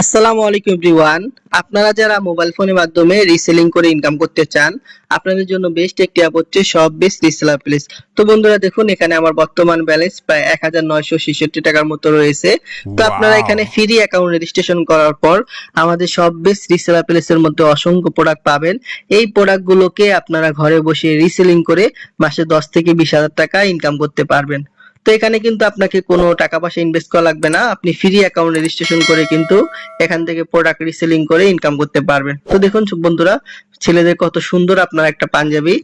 আসসালামু আলাইকুম এভরিওয়ান। আপনারা যারা মোবাইল ফোনের মাধ্যমে রিসেলিং করে ইনকাম করতে চান আপনাদের জন্য বেস্ট একটি অ্যাপ হচ্ছে সব বেস্ট রিসেলার প্লেস তো বন্ধুরা দেখুন এখানে আমার বর্তমান ব্যালেন্স প্রায় এক হাজার নয়শো ছেষট্টি টাকার মতো রয়েছে। তো আপনারা এখানে ফ্রি অ্যাকাউন্ট রেজিস্ট্রেশন করার পর আমাদের সব বেস্ট রিসেলার প্লেসের মধ্যে অসংখ্য প্রোডাক্ট পাবেন। এই প্রোডাক্ট গুলোকে আপনারা ঘরে বসে রিসেলিং করে মাসে দশ থেকে বিশ হাজার টাকা ইনকাম করতে পারবেন। তো এখানে কিন্তু আপনাকে কোনো টাকা পয়সা ইনভেস্ট করা লাগবে না। আপনি ফ্রি অ্যাকাউন্ট রেজিস্ট্রেশন করে কিন্তু এখান থেকে প্রোডাক্ট রিসেলিং করে ইনকাম করতে পারবেন। তো দেখুন বন্ধুরা, ছেলেদের কত সুন্দর আপনার একটা পাঞ্জাবি।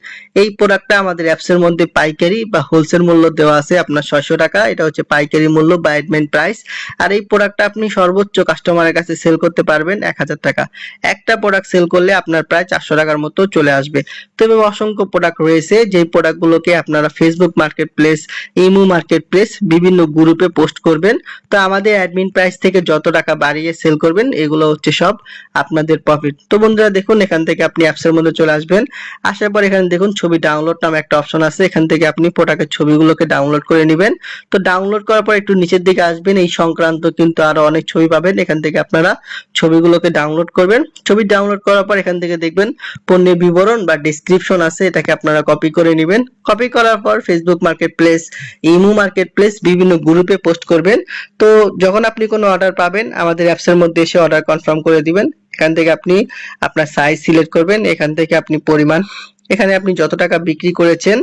এই প্রোডাক্টটা আমাদের অ্যাপস এর মধ্যে পাইকারি বা হোলসেল মূল্য দেওয়া আছে আপনার ছয়শো টাকা। এটা হচ্ছে পাইকারি মূল্য বা অ্যাডমেন্ট প্রাইস আর এই প্রোডাক্টটা আপনি সর্বোচ্চ কাস্টমারের কাছে সেল করতে পারবেন এক হাজার টাকা। একটা প্রোডাক্ট সেল করলে আপনার প্রায় চারশো টাকার মতো চলে আসবে। তো এভাবে অসংখ্য প্রোডাক্ট রয়েছে। যেই প্রোডাক্টগুলোকে আপনারা Facebook marketplace imo marketplace বিভিন্ন গ্রুপে পোস্ট করবেন। তো আমাদের অ্যাডমিন প্রাইস থেকে যত টাকা বাড়িয়ে সেল করবেন, এগুলো হচ্ছে সব আপনাদের প্রফিট তো বন্ধুরা দেখুন, এখান থেকে আপনি অ্যাপসের মধ্যে চলে আসবেন। আসার পর এখানে দেখুন, ছবি ডাউনলোড নামে একটা অপশন আছে। এখান থেকে আপনি প্রোডাক্টের ছবিগুলোকে ডাউনলোড করে নেবেন। তো ডাউনলোড করার পর একটু নিচের দিকে আসবেন। এই সংক্রান্ত কিন্তু আরও অনেক ছবি পাবেন। এখান থেকে আপনারা ছবিগুলোকে ডাউনলোড করবেন। ছবি ডাউনলোড করার পর এখান থেকে দেখবেন, পণ্যের বিবরণ বা ডেসক্রিপশন আছে। এটাকে আপনারা কপি করে নেবেন। কপি করার পর Facebook marketplace imo marketplace বিভিন্ন গ্রুপে পোস্ট করবেন। তো যখন আপনি কোনো অর্ডার পাবেন, আমাদের অ্যাপসের মধ্যে এসে অর্ডার কনফার্ম করে দিবেন। এখান থেকে আপনি আপনার সাইজ সিলেক্ট করবেন। এখান থেকে আপনি পরিমাণ এখানে আপনি যত টাকা বিক্রি করেছেন,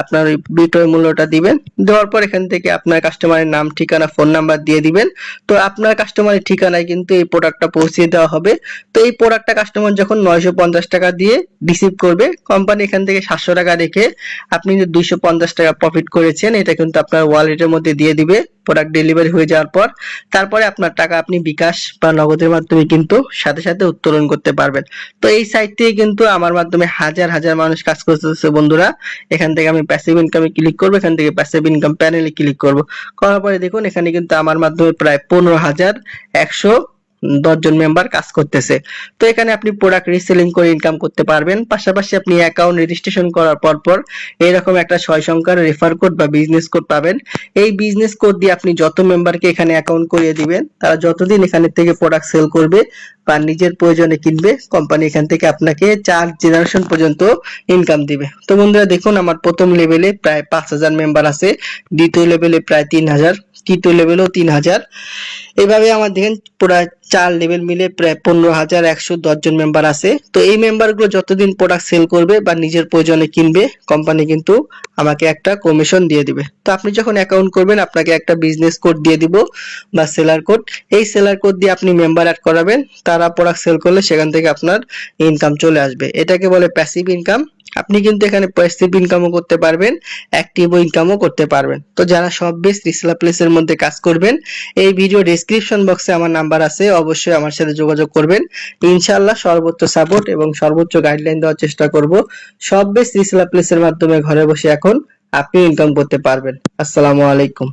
আপনার ওই বিক্রয় মূল্যটা দিবেন। দেওয়ার পর এখান থেকে আপনার কাস্টমারের নাম, ঠিকানা ফোন নাম্বার দিয়ে দিবেন। তো আপনার কাস্টমারের ঠিকানায় কিন্তু এই প্রোডাক্টটা পৌঁছিয়ে দেওয়া হবে। তো এই প্রোডাক্টটা কাস্টমার যখন নয়শো পঞ্চাশ টাকা দিয়ে রিসিভ করবে কোম্পানি এখান থেকে সাতশো টাকা রেখে আপনি যে দুইশো পঞ্চাশ টাকা প্রফিট করেছেন, এটা কিন্তু আপনার ওয়ালেটের মধ্যে দিয়ে দিবে। প্রোডাক্ট ডেলিভারি হয়ে যাওয়ার পর, তারপরে আপনার টাকা আপনি বিকাশ বা নগদের মাধ্যমে কিন্তু সাথে সাথে উত্তোলন করতে পারবেন। তো এই সাইট থেকে কিন্তু আমার মাধ্যমে হাজার হাজার মানুষ কাজ করতেছে বন্ধুরা। এখান থেকে আমি প্যাসিভ ইনকামে ক্লিক করব, এখান থেকে প্যাসিভ ইনকাম প্যানেলে ক্লিক করব। করার পরে দেখুন, এখানে কিন্তু আমার মাধ্যমে প্রায় পনেরো হাজার একশো দশজন মেম্বার কাজ করতেছে। তো এখানে আপনি প্রোডাক্ট রিসেলিং করে ইনকাম করতে পারবেন। পাশাপাশি আপনি অ্যাকাউন্ট রেজিস্ট্রেশন করার পর পর এরকম একটা ছয় সংখ্যার রেফার কোড বা বিজনেস কোড পাবেন। এই বিজনেস কোড দিয়ে আপনি যত মেম্বারকে এখানে অ্যাকাউন্ট করিয়ে দিবেন, তারা যতদিন এখানে থেকে প্রোডাক্ট সেল করবে বা নিজের প্রয়োজনে কিনবে কোম্পানি এখান থেকে আপনাকে চার জেনারেশন পর্যন্ত ইনকাম দিবে। তো বন্ধুরা দেখুন, আমার প্রথম লেভেলে প্রায় পাঁচ হাজার মেম্বার আছে। দ্বিতীয় লেভেলে প্রায় তিন হাজার। তৃতীয় লেভেলেও তিন হাজার। এইভাবে আমার দেখেন প্রায় চার লেভেল মিলে প্রায় পনেরো হাজার একশো জন মেম্বার আছে। তো এই মেম্বারগুলো যতদিন প্রোডাক্ট সেল করবে বা নিজের প্রয়োজনে কিনবে কোম্পানি কিন্তু আমাকে একটা কমিশন দিয়ে দিবে। তো আপনি যখন অ্যাকাউন্ট করবেন, আপনাকে একটা বিজনেস কোড দিয়ে দিব বা সেলার কোড এই সেলার কোড দিয়ে আপনি মেম্বার অ্যাড করাবেন, তারা প্রোডাক্ট সেল করলে সেখান থেকে আপনার ইনকাম চলে আসবে। এটাকে বলে প্যাসিভ ইনকাম আপনি কিন্তু এখানে প্যাসিভ ইনকামও করতে পারবেন অ্যাক্টিভ ইনকামও করতে পারবেন। তো যারা সব বেস রিসেলার প্লেসের মধ্যে কাজ করবেন, এই ভিডিও ডেসক্রিপশন বক্সে আমার নাম্বার আছে, অবশ্যই আমার সাথে যোগাযোগ করবেন। ইনশাআল্লাহ সর্বোচ্চ সাপোর্ট এবং সর্বোচ্চ গাইডলাইন দেওয়ার চেষ্টা করব। সব বেস রিসেলার প্লেসের মাধ্যমে ঘরে বসে এখন আপনি ইনকাম করতে পারবেন। আসসালামু আলাইকুম।